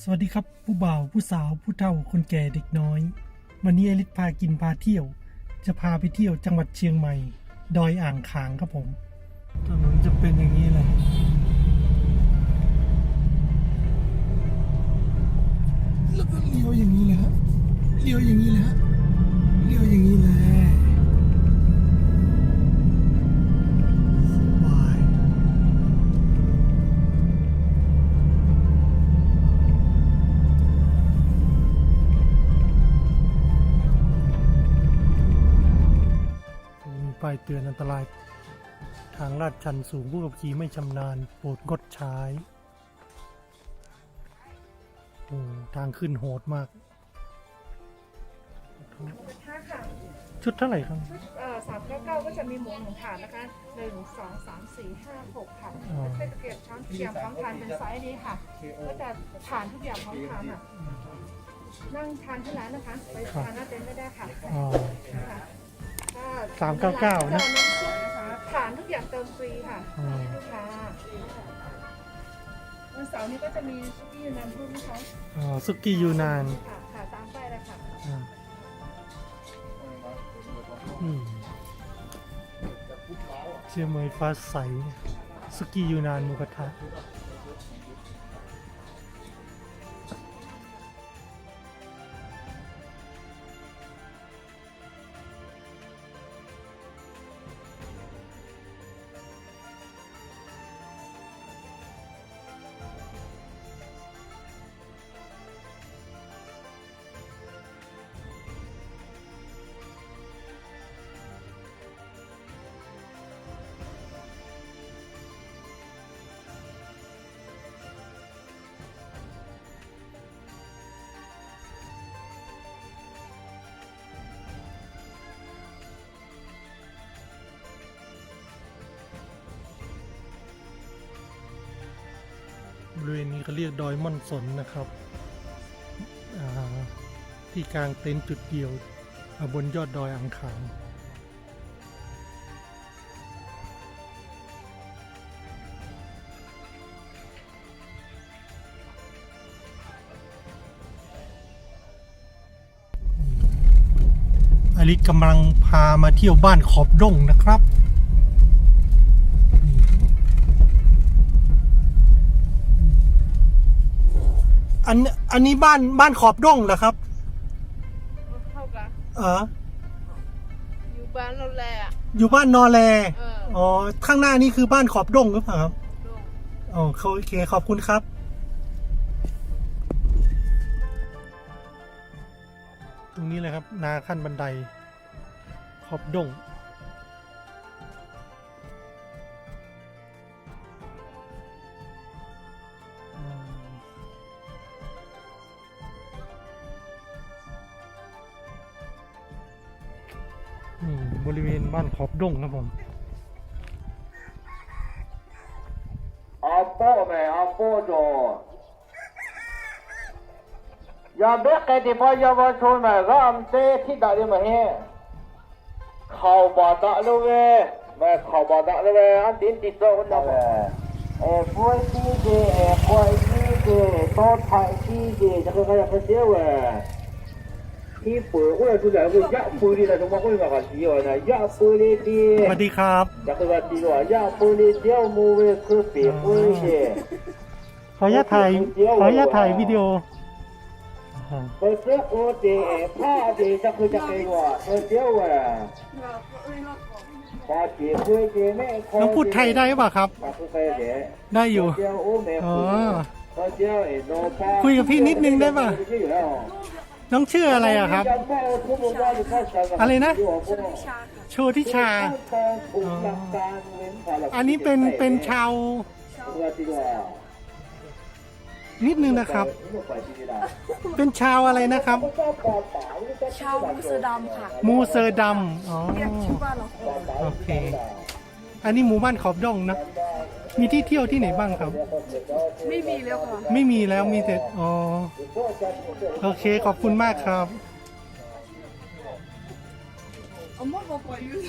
สวัสดีครับผู้บ่าวผู้สาวผู้เฒ่าคนแก่เด็กน้อย วันนี้อลิศพากินพาเที่ยว จะพาไปเที่ยวจังหวัดเชียงใหม่ ดอยอ่างขางครับผมถนนจะเป็นอย่างนี้เลยแล้วก็เลี้ยวอย่างนี้เลยฮะเลี้ยวอย่างนี้เลยฮะ ป้ายเตือนอันตราย ทางลาดชันสูงผู้ขับขี่ไม่ชำนาญโปรดงดใช้โอ้ทางขึ้นโหดมากค่ะค่ะชุดเท่าไหร่ครับสามเก้าเก้าก็จะมีหมูหนึ่งถาดนะคะหนึ่งสองสามสี่ห้าหกค่ะอ๋อใช้ตะเกียบช้อนเกียมพร้อมทานเป็นไซส์นี้ค่ะ ก็จะทานทุกอย่างพร้อมทานค่ะ นั่งทานที่ร้านนะคะ ไปทานหน้าเต็นท์ไม่ได้ค่ะอ๋อ ค่ะก็ สามเก้าเก้านะน้ำซุปนะคะทานทุกอย่างเติมฟรีค่ะอ๋อค่ะวันเสาร์นี้ก็จะมีซุกี้ยูนานพูดไหมคะอ๋อสุกี้ยูนานค่ะค่ะตามไปเลยค่ะอ่าอืมเชียงใหม่ฟ้าใสสุกี้ยูนานหมูกระทะ ริเวณนี้เขาเรียกดอยม่อนสนนะครับ ที่กลางเต็นท์จุดเดียวบนยอดดอยอ่างขางอลิศกำลังพามาเที่ยวบ้านขอบดงนะครับ อันอันนี้บ้านบ้านขอบดงเหรอครับเข้ากันเอออยู่บ้านเราแหละอยู่บ้านนอแลเอออ๋อข้างหน้านี่คือบ้านขอบดงหรือเปล่าครับลงอ๋อโอเคขอบคุณครับ ตรงนี้เลยครับ นาขั้นบันได ขอบดง นี่บริเวณบ้านขอบดงนะผมอาโป้แม่อาโป้จออย่าเด็กแกที่พอยาวชนแม่ก็อัเตที่ได้มาเฮข่าวบาดะลูกเอ้แม่ข่าวบาดะลูกเอ้อันดินติดโซ่คนละแม่เอ้ป่วยที่เดียป่วยที่เดีต้นไผ่ที่เดีจะก็ยังเป็นเสี้ยวเอ้าสุดแล้วก็ยะปืนนี่แหละสมมติว่าเขาสีว่านะยะปืนนี่ดีสวัสดีครับอยากจะดีว่ายาปืนเดียวมูเวคือเปียกมือเช่ขออนุญาตถ่ายขออนุญาตถ่ายวิดีโออ่าเปิดเสื้อโอเดผ้าเดจะคือจะเป็นว่าเออเดียวอะพอเจียคุยเจียแม่น้องพูดไทยได้ป่ะครับมาคุยไปเดี๋ยวได้อยู่เดียวโอ้แม่อ๋อพอเดียวเอ็นโนป้าคุยกับพี่นิดนึงได้ป่ะ น้องชื่ออะไรอะครับ อะไรนะโชติชา อันนี้เป็นเป็นชาวนิดนึงนะครับ เป็นชาวอะไรนะครับ ชาวมูเซอร์ดำค่ะมูเซอร์ดัมอ๋อเรียกชื่อบ้านเราคนโอเค อันนี้หมู่บ้านขอบดงนะ มีที่เที่ยวที่ไหนบ้างครับ ไม่มีแล้วค่ะ ไม่มีแล้วมีแต่อ๋อโอเคขอบคุณมากครับ เอาหมดบอกว่าอยู่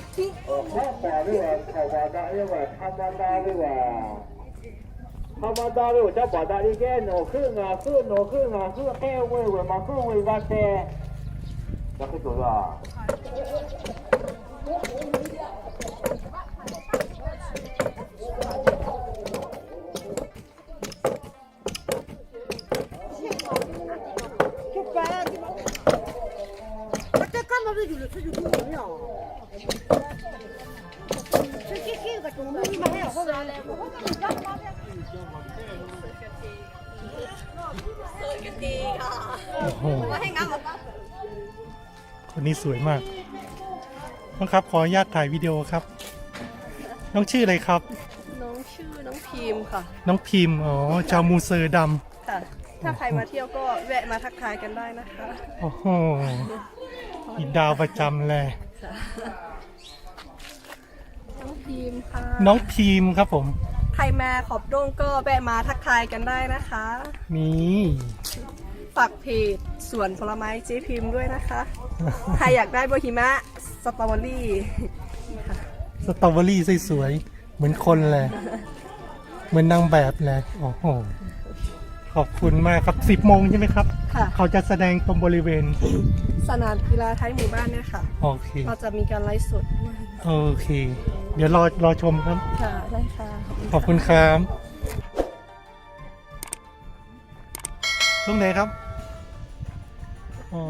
ข้าวปลาด้วยว่าข้าวปลาได้ด้วยว่าทำมาได้ด้วยว่าธรรมดาเลยจะบอกได้ที่แกหนูขึ้นอะขึ้นหนูขึ้นอะขึ้นแค่เว้ยเว้ยมาขึ้นเว้ยว่าแต่จะขึ้นตัวละ โอ้โหคนนี้สวยมากน้องครับขออนุญาตถ่ายวิดีโอครับ น้องชื่ออะไรครับ น้องชื่อน้องพิมพ์ค่ะ น้องพิมพ์อ๋อชาวมูเซอร์ดค่ะ ถ้าใครมาเที่ยวก็แวะมาทักทายกันได้นะคะำโอ้โห อีดาวประจำเลย น้องพิมพ์ค่ะน้องพิมพ์ครับผม ใครมาขอบด้งก็แวะมาทักทายกันได้นะคะ นี่ ฝากเพจสวนผลไม้เจ๊พิมพ์ด้วยนะคะ ใครอยากได้โบฮิมะสตรอเบอรี่สตรอเบอรี่สวยๆเหมือนคนเลย เหมือนนางแบบเลยโอ้โห ขอบคุณมากครับสิบโมงใช่ไหมครับ ค่ะ เขาจะแสดงตรงบริเวณ สนามกีฬาท้ายหมู่บ้านเนี่ยค่ะ โอเค เราจะมีการไลฟ์สดด้วยโอเค เดี๋ยวรอรอชมครับ ค่ะได้ค่ะขอบคุณครับตรงไหนครับ อ๋อ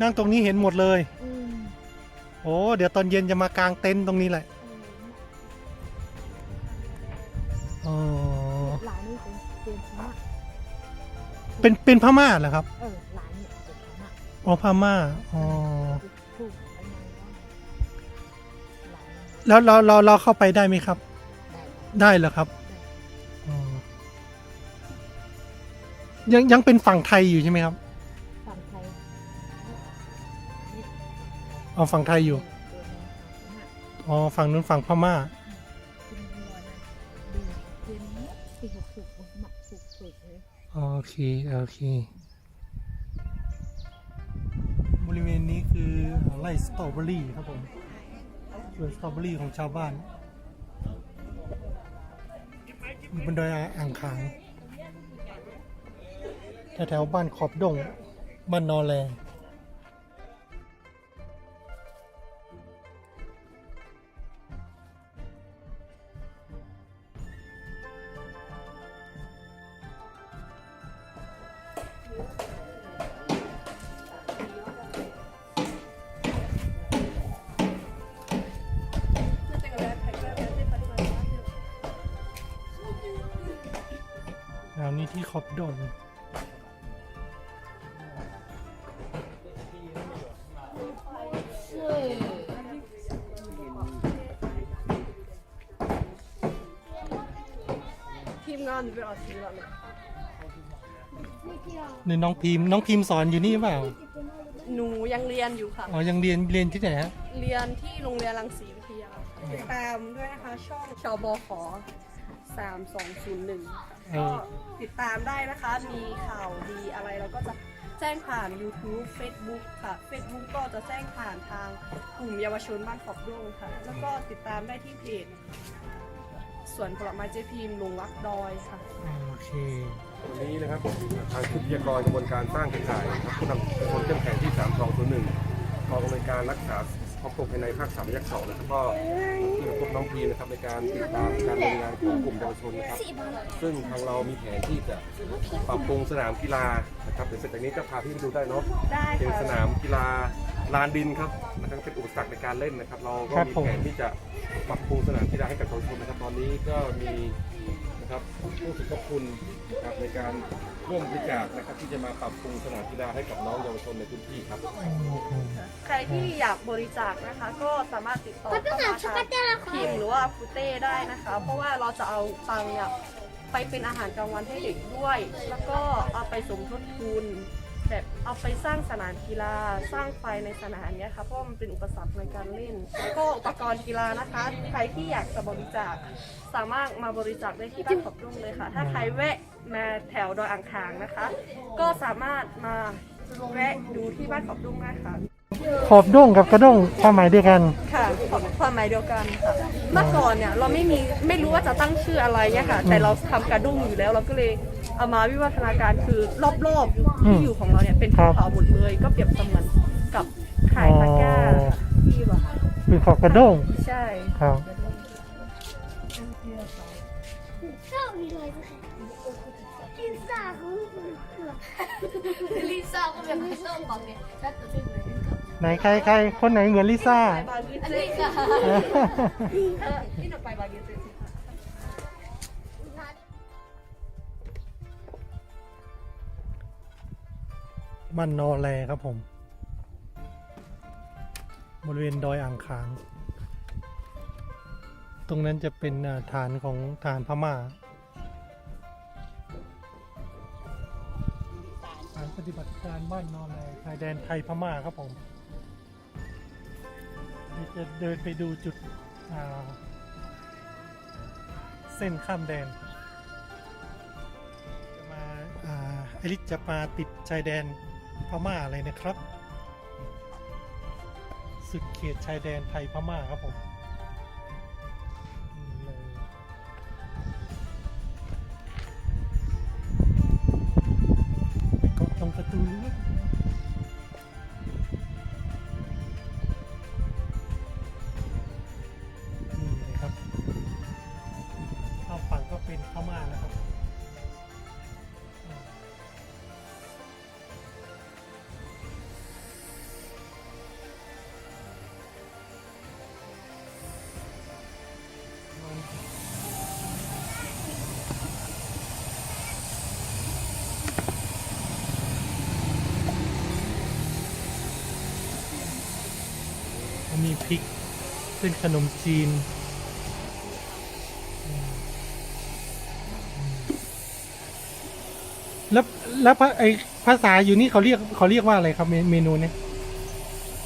นั่งตรงนี้เห็นหมดเลยโอ้ เดี๋ยวตอนเย็นจะมากางเต็นท์ตรงนี้แหละ อ๋อ เป็นเป็นพม่าเหรอครับเออหลานเนี่ยเป็นพม่าอ๋อพม่าอ๋อถูกไปไงว่าหลานแล้วเราเราเราเข้าไปได้ไหมครับได้ได้เหรอครับอ๋อยังยังเป็นฝั่งไทยอยู่ใช่ไหมครับฝั่งไทยอ๋อฝั่งไทยอยู่ตัวนี้พม่าอ๋อฝั่งนู้นฝั่งพม่า โอเค โอเค บริเวณนี้คือไร่สตรอเบอรี่ครับผมสวนสตรอเบอรี่ของชาวบ้านบนดอยอ่างขางแถวๆบ้านขอบดงบ้านนอแล นี่ที่ขอบดงทีมงานไปออกทีมเราเนี่ยนี่น้องพิมพ์น้องพิมพ์สอนอยู่นี่เปล่า หนูยังเรียนอยู่ค่ะ อ๋อ ยังเรียนเรียนที่ไหนฮะ เรียนที่โรงเรียนรังสีวิทยาติดตามด้วยนะคะ ช่องชบข 3201ค่ะเอก็อติดตามได้นะคะ มีข่าวดีอะไรเราก็จะแจ้งผ่าน YouTube Facebook ค่ะ Facebook ก็จะแจ้งผ่านทางกลุ่มเยาวชนบ้านขอบด้วงค่ะ แล้วก็ติดตามได้ที่เพจสวนผลไม้เจพิมพ์ลงรักดอยค่ะ โอเค วันนี้นะครับทางชุดวิทยากรกระบวนการสร้างเครือข่ายนะครับผู้นำคนเข้มแข็งที่ 3 2 0 1กองกำลังการรักษา ความปลอดภัยในภาคสามยักษ์สองนะครับก็ที่พบน้องพีนะครับในการติดตามการดำเนินงานของกลุ่มเยาวชนนะครับ ซึ่งทางเรามีแผนที่จะปรับปรุงสนามกีฬานะครับเดี๋ยวเสร็จจากนี้จะพาพี่ไปดูได้เนาะได้เป็นค่ะสนามกีฬาลานดินครับนะครับเป็นอุปสรรคในการเล่นนะครับ เราก็ครับมีผมแผนที่จะปรับปรุงสนามกีฬาให้กับเยาวชนนะครับตอนนี้ก็มีนะครับผู้สุขคุณนะครับในการ ร่วมบริจาคนะครับที่จะมาปรับปรุงสนามกีฬาให้กับน้องเยาวชนในพื้นที่ครับ ใครที่อยากบริจาคนะคะ ก็สามารถติดต่อเข้ามาทางพิมหรือว่าฟูเต้ได้นะคะ เพราะว่าเราจะเอาตังค์เนี่ยไปเป็นอาหารกลางวันให้เด็กด้วย แล้วก็เอาไปสมทบทุน แบบเอาไปสร้างสนามกีฬาสร้างไฟในสนามเนี้ยค่ะเพราะมันเป็นอุปสรรคในการเล่น แล้วก็อุปกรณ์กีฬานะคะ ใครที่อยากจะบริจาค สามารถมาบริจาคได้ที่บ้านขอบดุงเลยค่ะ ถ้าใครแวะ มาแถวดอยอ่างขางนะคะ ก็สามารถมาแวะดูที่บ้านขอบดุงได้ค่ะขอบด้งกับกระด้งความหมายเดียวกันค่ะความหมายเดียวกันค่ะเมื่อก่อนเนี่ยเราไม่มีไม่รู้ว่าจะตั้งชื่ออะไรเนี่ยค่ะ แต่เราทำกระดุ้งอยู่แล้วเราก็เลยเอามาวิวัฒนาการคือรอบๆที่อยู่ของเราเนี่ยเป็นครัภูบเขาหมดเลย ก็เปรียบเสมือนกับไข่ตะกร้าอ๋อที่แบบเป็นขอบกระด้งใช่ครับ ลิซ่าก็แบบไม่ต้องบอกเนี่ยถ้าตัวเป็นเหมือนกับไหนใครใครคนไหนเหมือนลิซ่า บาลีเจลิซ่าที่จะไปบาลีเจสิคะบ้านนอแลครับผม บริเวณดอยอ่างขาง ตรงนั้นจะเป็นอ่าฐานของฐานพม่า ฏิบัติการบ้านนอแลชายแดนไทยพม่าครับผมนี่จะเดินไปดูจุดเส้นข้ามแดน จะมาไอริจะมาติดชายแดนพม่าเลยนะครับสุดเขตชายแดนไทยพม่าครับผม เส้นขนมจีนอืมอืมแล้วแล้วภาไอภาษาอยู่นี่เขาเรียกเขาเรียกว่าอะไรครับเมเมนูเนี้ย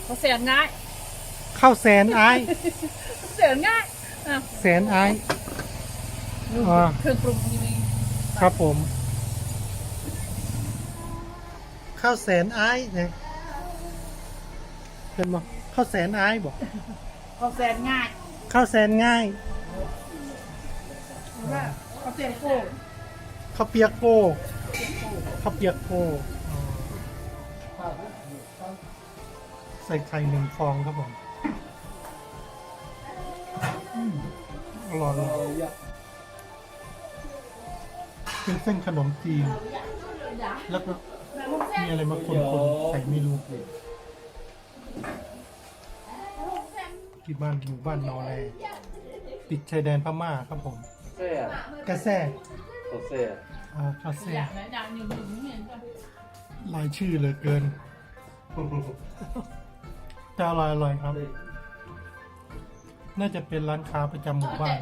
เขาเสียง่ายข้าวแสนไอายเสียง่ายอะแสนไอายอ๋อเครื่องปรุงมีครับผม ข้าวแสนไอายเนี่ยเป็นบ่ข้าวแสนไอายบอกเขาเสียง่ายข้าวแสนง่ายเขาเสียโก้ข้าวเปียกโก้ข้าวเปียกโก้อ๋อใส่ไข่หนึ่งฟองครับผมอืมอร่อยเลยเป็นเส้นขนมจีน แล้วก็มีอะไรมาคนๆใส่ไม่รู้ ที่บ้านหมู่บ้านนอแลติดชายแดนพม่าครับผมเกระแซ่อากระแซ่กระแซ่หลายชื่อเหลือเกินแต่อร่อยอร่อยครับ น่าจะเป็นร้านค้าประจำหมู่บ้าน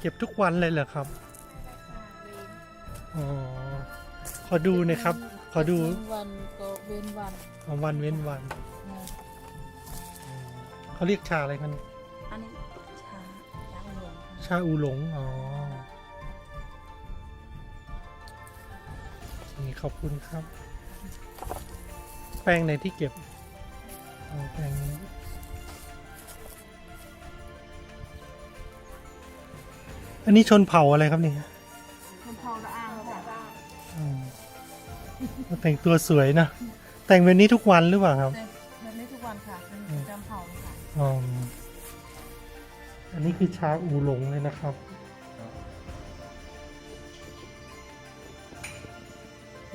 เก็บทุกวันเลยเหรอครับ อ๋อ ขอดูนะครับ ขอดู วันก็เว้นวันอ๋อวันเว้นวันนะอ๋อเขาเรียกชาอะไรกันอันนี้ชาชาหลวงค่ะชาอูหลง อ๋อนี่ขอบคุณครับ แป้งในที่เก็บเอาแป้งนี้อันนี้ชนเผ่าอะไรครับเนี่ย แต่งตัวสวยนะ แต่งแบบนี้ทุกวันหรือเปล่าครับแบบนี้ทุกวันค่ะเป็นประจำเผาเลยค่ะอ๋ออันนี้คือชาอูหลงเลยนะครับ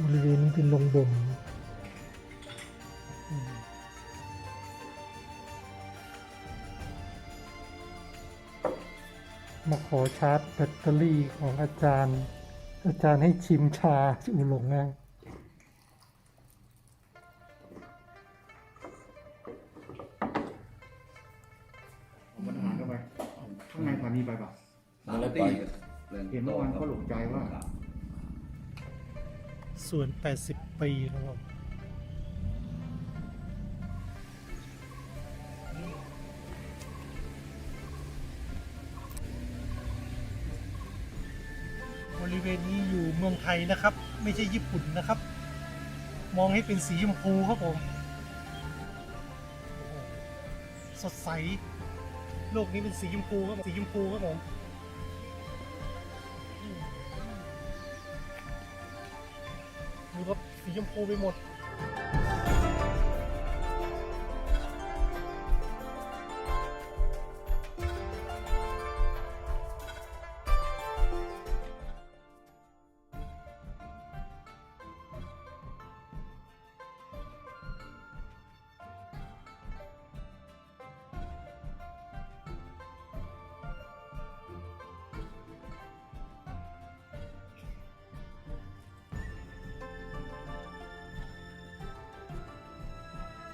บริเวณนี้เป็นโรงบ่มอืมมาขอชาร์จแบตเตอรี่ของอาจารย์ อาจารย์ให้ชิมชาอูหลงนะ ส่วน 80 ปีครับบริเวณนี้อยู่เมืองไทยนะครับ ไม่ใช่ญี่ปุ่นนะครับ มองให้เป็นสีชมพูครับผม สดใส โลกนี้เป็นสีชมพูครับผมสีชมพูครับผม สีชมพูไปหมด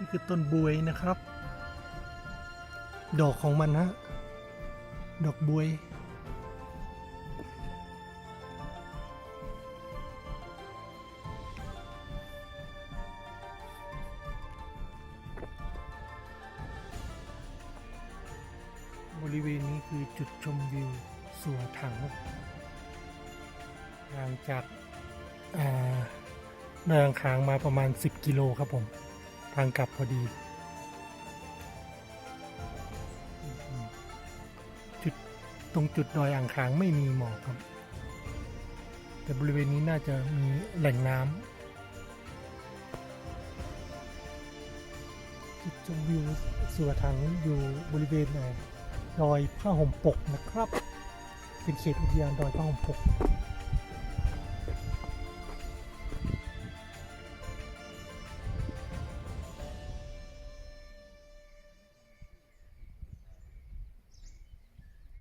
คือต้นบวยนะครับ ดอกของมันฮะ ดอกบวย บริเวณนี้คือจุดชมวิวสัวถังห่างจากอ่าเนินค้างมาประมาณ 10 กิโลครับผม ทางกลับพอดี จุดตรงจุดดอยอ่างขางไม่มีหมอกครับ แต่บริเวณนี้น่าจะมีแหล่งน้ำจุดชมวิวสัวถังอยู่บริเวณไหนดอยผ้าห่มปกนะครับ เป็นเขตอุทยานดอยผ้าห่มปก